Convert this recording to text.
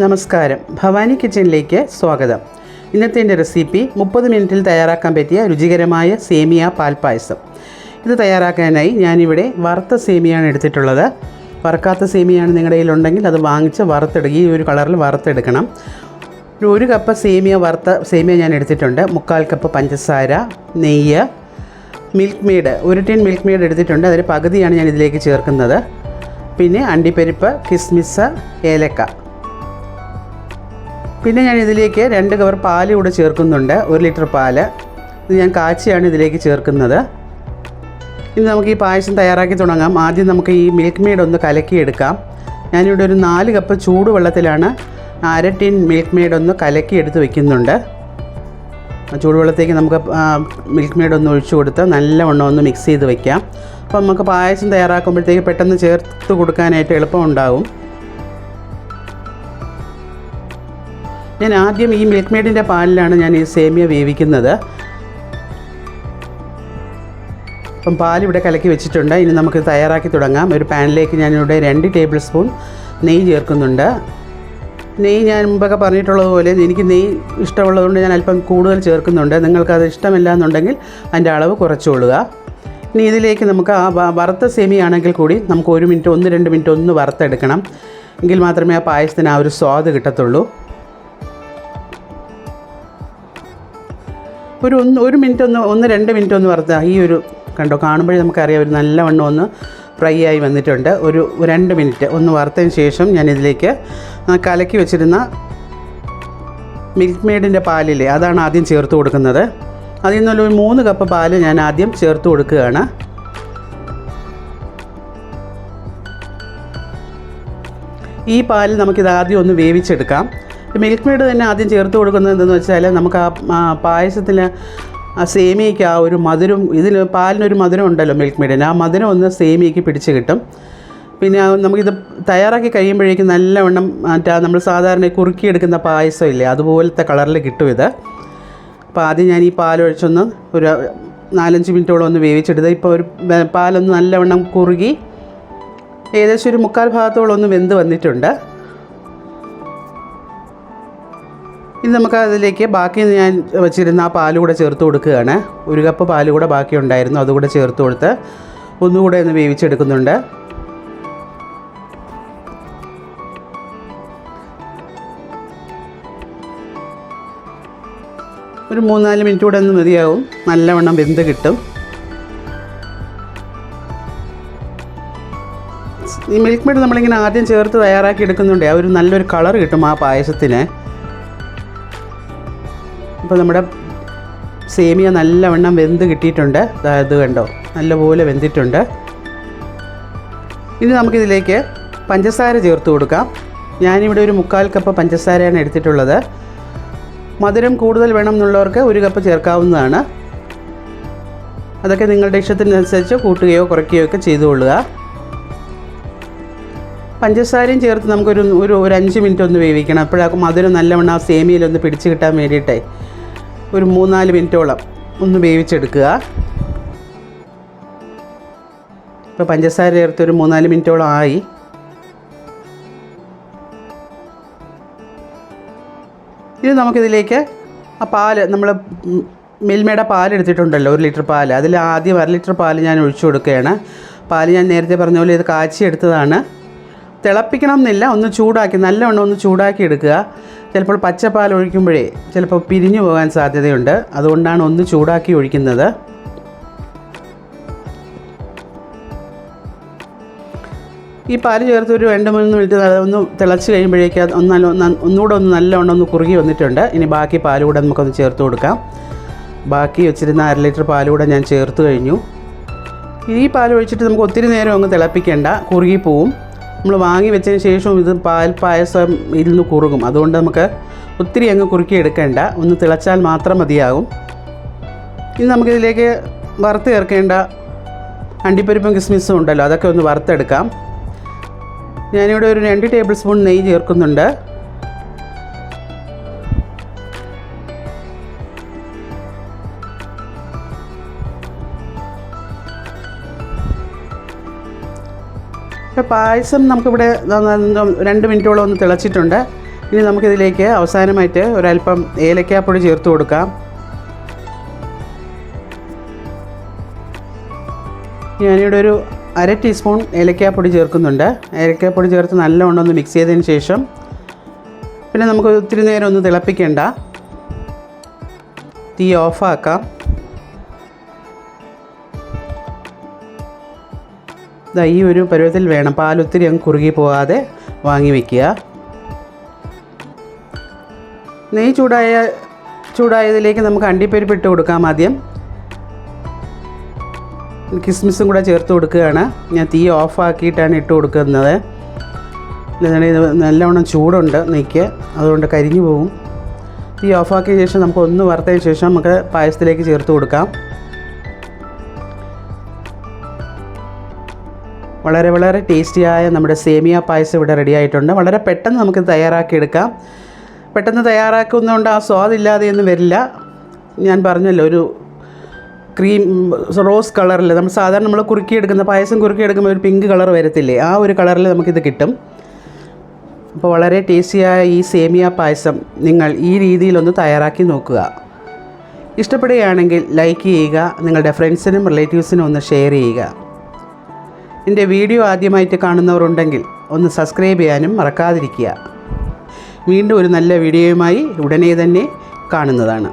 നമസ്കാരം. ഭവാനി കിച്ചണിലേക്ക് സ്വാഗതം. ഇന്നത്തെ എന്റെ റെസിപ്പി മുപ്പത് മിനിറ്റിൽ തയ്യാറാക്കാൻ പറ്റിയ രുചികരമായ സേമിയ പാൽപ്പായസം. ഇത് തയ്യാറാക്കാനായി ഞാനിവിടെ വറുത്ത സേമിയാണ് എടുത്തിട്ടുള്ളത്. വറുക്കാത്ത സേമിയാണ് നിങ്ങളുടെ കയ്യിലുണ്ടെങ്കിൽ അത് വാങ്ങിച്ച് വറുത്തെടുക്കുക ഈ ഒരു കളറിൽ വറുത്തെടുക്കണം. ഒരു കപ്പ് സേമിയ വറുത്ത സേമിയ ഞാൻ എടുത്തിട്ടുണ്ട്. മുക്കാൽ കപ്പ് പഞ്ചസാര നെയ്യ് മിൽക്ക് മെയ്ഡ്. ഒരു ടീൻ മിൽക്ക് മെയ്ഡ് എടുത്തിട്ടുണ്ട്. അതിൽ പകുതിയാണ് ഞാൻ ഇതിലേക്ക് ചേർക്കുന്നത്. പിന്നെ അണ്ടിപ്പരിപ്പ് കിസ്മിസ് ഏലക്ക. പിന്നെ ഞാൻ ഇതിലേക്ക് രണ്ട് കവർ പാൽ കൂടെ ചേർക്കുന്നുണ്ട്. ഒരു ലിറ്റർ പാൽ. ഇത് ഞാൻ കാച്ചിയാണ് ഇതിലേക്ക് ചേർക്കുന്നത്. ഇനി നമുക്ക് ഈ പായസം തയ്യാറാക്കി തുടങ്ങാം. ആദ്യം നമുക്ക് ഈ മിൽക്ക് മെയ്ഡ് ഒന്ന് കലക്കിയെടുക്കാം. ഞാനിവിടെ ഒരു നാല് കപ്പ് ചൂടുവെള്ളത്തിലാണ് അര ടിൻ മിൽക്ക് മെയ്ഡ് ഒന്ന് കലക്കി എടുത്ത് വെക്കുന്നുണ്ട് ചൂടുവെള്ളത്തേക്ക് നമുക്ക് മിൽക്ക് മെയ്ഡ് ഒന്ന് ഒഴിച്ചു കൊടുത്ത് നല്ലവണ്ണം ഒന്ന് മിക്സ് ചെയ്ത് വെക്കാം. അപ്പോൾ നമുക്ക് പായസം തയ്യാറാക്കുമ്പോഴത്തേക്ക് പെട്ടെന്ന് ചേർത്ത് കൊടുക്കാനായിട്ട് എളുപ്പമുണ്ടാകും ഞാൻ ആദ്യം ഈ മിൽക്ക് മെയ്ഡിന്റെ പാലിലാണ് ഞാൻ ഈ സേമിയ വേവിക്കുന്നത്. അപ്പം പാലിവിടെ കലക്കി വെച്ചിട്ടുണ്ട്. ഇനി നമുക്ക് തയ്യാറാക്കി തുടങ്ങാം. ഒരു പാനിലേക്ക് ഞാനിവിടെ രണ്ട് ടേബിൾ സ്പൂൺ നെയ്യ് ചേർക്കുന്നുണ്ട്. നെയ്യ് ഞാൻ മുമ്പൊക്കെ പറഞ്ഞിട്ടുള്ളതുപോലെ എനിക്ക് നെയ്യ് ഇഷ്ടമുള്ളതുകൊണ്ട് ഞാൻ അല്പം കൂടുതൽ ചേർക്കുന്നുണ്ട്. നിങ്ങൾക്കത് ഇഷ്ടമില്ല എന്നുണ്ടെങ്കിൽ അതിന്റെ അളവ് കുറച്ചുകൊള്ളുക. ഇനി ഇതിലേക്ക് നമുക്ക് ആ വറുത്ത സെമിയാണെങ്കിൽ കൂടി നമുക്ക് ഒരു മിനിറ്റ് ഒന്ന് രണ്ട് മിനിറ്റ് ഒന്ന് വറുത്തെടുക്കണം. എങ്കിൽ മാത്രമേ ആ പായസത്തിന് ആ ഒരു സ്വാദ് കിട്ടത്തുള്ളൂ. ഒരു ഒന്ന് ഒരു മിനിറ്റ് ഒന്ന് ഒന്ന് രണ്ട് മിനിറ്റ് ഒന്ന് വറുത്ത ഈ ഒരു കണ്ടോ കാണുമ്പോഴേ നമുക്കറിയാം ഒരു നല്ലവണ്ണം ഒന്ന് ഫ്രൈ ആയി വന്നിട്ടുണ്ട്. ഒരു രണ്ട് മിനിറ്റ് ഒന്ന് വറുത്തതിന് ശേഷം ഞാൻ ഇതിലേക്ക് കലക്കി വെച്ചിരുന്ന മിൽക്ക് മെയ്ഡിന്റെ പാലില്ലേ അതാണ് ആദ്യം ചേർത്ത് കൊടുക്കുന്നത്. അതിൽ ഒരു മൂന്ന് കപ്പ് പാൽ ഞാൻ ആദ്യം ചേർത്ത് കൊടുക്കുകയാണ്. ഈ പാൽ നമുക്കിത് ആദ്യം ഒന്ന് വേവിച്ചെടുക്കാം. മിൽക്ക് മെയ്ഡ് തന്നെ ആദ്യം ചേർത്ത് കൊടുക്കുന്നത് എന്തെന്ന് വെച്ചാൽ നമുക്ക് ആ പായസത്തിൽ ആ സേമിയയ്ക്ക് ആ ഒരു മധുരം ഇതിൽ പാലിനൊരു മധുരം ഉണ്ടല്ലോ മിൽക്ക് മെയ്ഡിന് ആ മധുരം ഒന്ന് സേമിയയ്ക്ക് പിടിച്ച് കിട്ടും. പിന്നെ നമുക്കിത് തയ്യാറാക്കി കഴിയുമ്പോഴേക്കും നല്ലവണ്ണം മറ്റാ നമ്മൾ സാധാരണ കുറുക്കിയെടുക്കുന്ന പായസം ഇല്ലേ അതുപോലത്തെ കളറിൽ കിട്ടും ഇത്. അപ്പോൾ ആദ്യം ഞാൻ ഈ പാലൊഴിച്ചൊന്ന് ഒരു നാലഞ്ച് മിനിറ്റോളം ഒന്ന് വേവിച്ചെടുത്ത് ഇപ്പോൾ ഒരു പാലൊന്ന് നല്ലവണ്ണം കുറുകി ഏകദേശം ഒരു മുക്കാൽ ഭാഗത്തോളം ഒന്ന് വെന്ത് വന്നിട്ടുണ്ട്. ഇനി നമുക്ക് അതിലേക്ക് ബാക്കി ഞാൻ വെച്ചിരുന്ന ആ പാൽ കൂടെ ചേർത്ത് കൊടുക്കുകയാണ്. ഒരു കപ്പ് പാൽ കൂടെ ബാക്കി ഉണ്ടായിരുന്നു അതുകൂടെ ചേർത്ത് കൊടുത്ത് ഒന്നുകൂടെ ഒന്ന് വേവിച്ചെടുക്കുന്നുണ്ട്. ഒരു മൂന്നാൽ മിനിറ്റ് കൂടെ ഒന്ന് മതിയാവും നല്ലവണ്ണം വെന്ത് കിട്ടും. ഈ മിൽക്ക് മെയ്ഡ് നമ്മളിങ്ങനെ ആദ്യം ചേർത്ത് തയ്യാറാക്കി എടുക്കുന്നുണ്ട് ആ ഒരു നല്ലൊരു കളർ കിട്ടും ആ പായസത്തിന്. അപ്പോൾ നമ്മുടെ സേമിയ നല്ലവണ്ണം വെന്ത് കിട്ടിയിട്ടുണ്ട്. ഇത് കണ്ടോ? നല്ലപോലെ വെന്തിട്ടുണ്ട്. ഇനി നമുക്കിതിലേക്ക് പഞ്ചസാര ചേർത്ത് കൊടുക്കാം. ഞാനിവിടെ ഒരു മുക്കാൽ കപ്പ് പഞ്ചസാരയാണ് എടുത്തിട്ടുള്ളത്. മധുരം കൂടുതൽ വേണം എന്നുള്ളവർക്ക് ഒരു കപ്പ് ചേർക്കാവുന്നതാണ്. അതൊക്കെ നിങ്ങളുടെ ഇഷ്ടത്തിനനുസരിച്ച് കൂട്ടുകയോ കുറയ്ക്കുകയോ ഒക്കെ ചെയ്തുകൊള്ളുക പഞ്ചസാരയും ചേർത്ത് നമുക്കൊരു ഒരു ഒരു അഞ്ച് മിനിറ്റ് ഒന്ന് വേവിക്കണം. അപ്പോഴാക്കും മധുരം നല്ലവണ്ണം ആ സേമിയയിലൊന്ന് പിടിച്ചു കിട്ടാൻ വേണ്ടിയിട്ടേ. ഒരു മൂന്നാൽ മിനിറ്റോളം ഒന്ന് വേവിച്ചെടുക്കുക. ഇപ്പോൾ പഞ്ചസാര ചേർത്ത് ഒരു മൂന്നാൽ മിനിറ്റോളം ആയി. ഇനി നമുക്കിതിലേക്ക് ആ പാൽ നമ്മൾ മിൽമയുടെ പാൽ എടുത്തിട്ടുണ്ടല്ലോ ഒരു ലിറ്റർ പാൽ അതിൽ ആദ്യം അര ലിറ്റർ പാൽ ഞാൻ ഒഴിച്ചു കൊടുക്കുകയാണ്. പാൽ ഞാൻ നേരത്തെ പറഞ്ഞ പോലെ ഇത് കാച്ചി എടുത്തതാണ് തിളപ്പിക്കണം എന്നില്ല ഒന്ന് ചൂടാക്കി നല്ലവണ്ണം ഒന്ന് ചൂടാക്കി എടുക്കുക ചിലപ്പോൾ പച്ചപ്പാൽ ഒഴിക്കുമ്പോഴേ ചിലപ്പോൾ പിരിഞ്ഞു പോകാൻ സാധ്യതയുണ്ട്. അതുകൊണ്ടാണ് ഒന്ന് ചൂടാക്കി ഒഴിക്കുന്നത്. ഈ പാൽ ചേർത്ത് ഒരു രണ്ട് മൂന്ന് മിനിറ്റ് ഒന്ന് തിളച്ച് കഴിയുമ്പോഴേക്ക് ഒന്ന് ഒന്നുകൂടെ ഒന്ന് നല്ലവണ്ണം ഒന്ന് കുറുകി വന്നിട്ടുണ്ട്. ഇനി ബാക്കി പാൽ കൂടെ നമുക്കൊന്ന് ചേർത്ത് കൊടുക്കാം. ബാക്കി വെച്ചിരുന്ന അര ലിറ്റർ പാൽ കൂടെ ഞാൻ ചേർത്ത് കഴിഞ്ഞു. ഈ പാൽ ഒഴിച്ചിട്ട് നമുക്ക് ഒത്തിരി നേരം അങ്ങ് തിളപ്പിക്കേണ്ട. കുറുകി പോവും. നമ്മൾ വാങ്ങി വെച്ചതിന് ശേഷവും ഇത് പാൽ പായസം ഇതിൽ നിന്ന് കുറുകും. അതുകൊണ്ട് നമുക്ക് ഒത്തിരി അങ്ങ് കുറുക്കി എടുക്കേണ്ട. ഒന്ന് തിളച്ചാൽ മാത്രം മതിയാകും. ഇനി നമുക്കിതിലേക്ക് വറുത്ത് ചേർക്കേണ്ട അണ്ടിപ്പരിപ്പും കിസ്മിസും ഉണ്ടല്ലോ. അതൊക്കെ ഒന്ന് വറുത്തെടുക്കാം. ഞാനിവിടെ ഒരു രണ്ട് ടേബിൾ സ്പൂൺ നെയ്യ് ചേർക്കുന്നുണ്ട്. പായസം നമുക്കിവിടെ രണ്ട് മിനിറ്റോളം ഒന്ന് തിളച്ചിട്ടുണ്ട്. ഇനി നമുക്കിതിലേക്ക് അവസാനമായിട്ട് ഒരല്പം ഏലക്കാപ്പൊടി ചേർത്ത് കൊടുക്കാം. ഞാനിവിടെ ഒരു അര ടീസ്പൂൺ ഏലക്കാപ്പൊടി ചേർക്കുന്നുണ്ട്. ഏലക്കാപ്പൊടി ചേർത്ത് നല്ലവണ്ണം ഒന്ന് മിക്സ് ചെയ്തതിന് ശേഷം പിന്നെ നമുക്ക് ഒത്തിരി നേരം ഒന്ന് തിളപ്പിക്കേണ്ട. തീ ഓഫാക്കാം. ഈ ഒരു പരുവത്തിൽ വേണം. പാൽ ഒത്തിരി അങ്ങ് കുറുകി പോകാതെ വാങ്ങി വെക്കുക. നെയ്യ് ചൂടായ ചൂടായതിലേക്ക് നമുക്ക് അണ്ടിപ്പരിപ്പ് ഇട്ട് കൊടുക്കാം ആദ്യം. കിസ്മിസും കൂടെ ചേർത്ത് കൊടുക്കുകയാണ്. ഞാൻ തീ ഓഫാക്കിയിട്ടാണ് ഇട്ട് കൊടുക്കുന്നത്. നല്ലവണ്ണം ചൂടുണ്ട് നെയ്ക്ക്. അതുകൊണ്ട് കരിഞ്ഞു പോകും. തീ ഓഫാക്കിയ ശേഷം നമുക്ക് ഒന്ന് വറുത്തതിന് ശേഷം നമുക്ക് പായസത്തിലേക്ക് ചേർത്ത് കൊടുക്കാം. വളരെ വളരെ ടേസ്റ്റിയായ നമ്മുടെ സേമിയ പായസം ഇവിടെ റെഡി ആയിട്ടുണ്ട്. വളരെ പെട്ടെന്ന് നമുക്ക് തയ്യാറാക്കിയെടുക്കാം. പെട്ടെന്ന് തയ്യാറാക്കുന്നതുകൊണ്ട് ആ സ്വാദില്ലാതെയൊന്നും വരില്ല. ഞാൻ പറഞ്ഞല്ലോ ഒരു ക്രീം റോസ് കളറിൽ നമ്മൾ സാധാരണ നമ്മൾ കുറുക്കിയെടുക്കുന്ന പായസം കുറുക്കിയെടുക്കുമ്പോൾ ഒരു പിങ്ക് കളർ വരത്തില്ലേ ആ ഒരു കളറിൽ നമുക്കിത് കിട്ടും. അപ്പോൾ വളരെ ടേസ്റ്റിയായ ഈ സേമിയ പായസം നിങ്ങൾ ഈ രീതിയിലൊന്ന് തയ്യാറാക്കി നോക്കുക. ഇഷ്ടപ്പെടുകയാണെങ്കിൽ ലൈക്ക് ചെയ്യുക നിങ്ങളുടെ ഫ്രണ്ട്സിനും റിലേറ്റീവ്സിനും ഒന്ന് ഷെയർ ചെയ്യുക. എന്റെ വീഡിയോ ആദ്യമായിട്ട് കാണുന്നവരുണ്ടെങ്കിൽ ഒന്ന് സബ്സ്ക്രൈബ് ചെയ്യാനും മറക്കാതിരിക്കുക. വീണ്ടും ഒരു നല്ല വീഡിയോയുമായി ഉടനെ തന്നെ കാണുന്നതാണ്.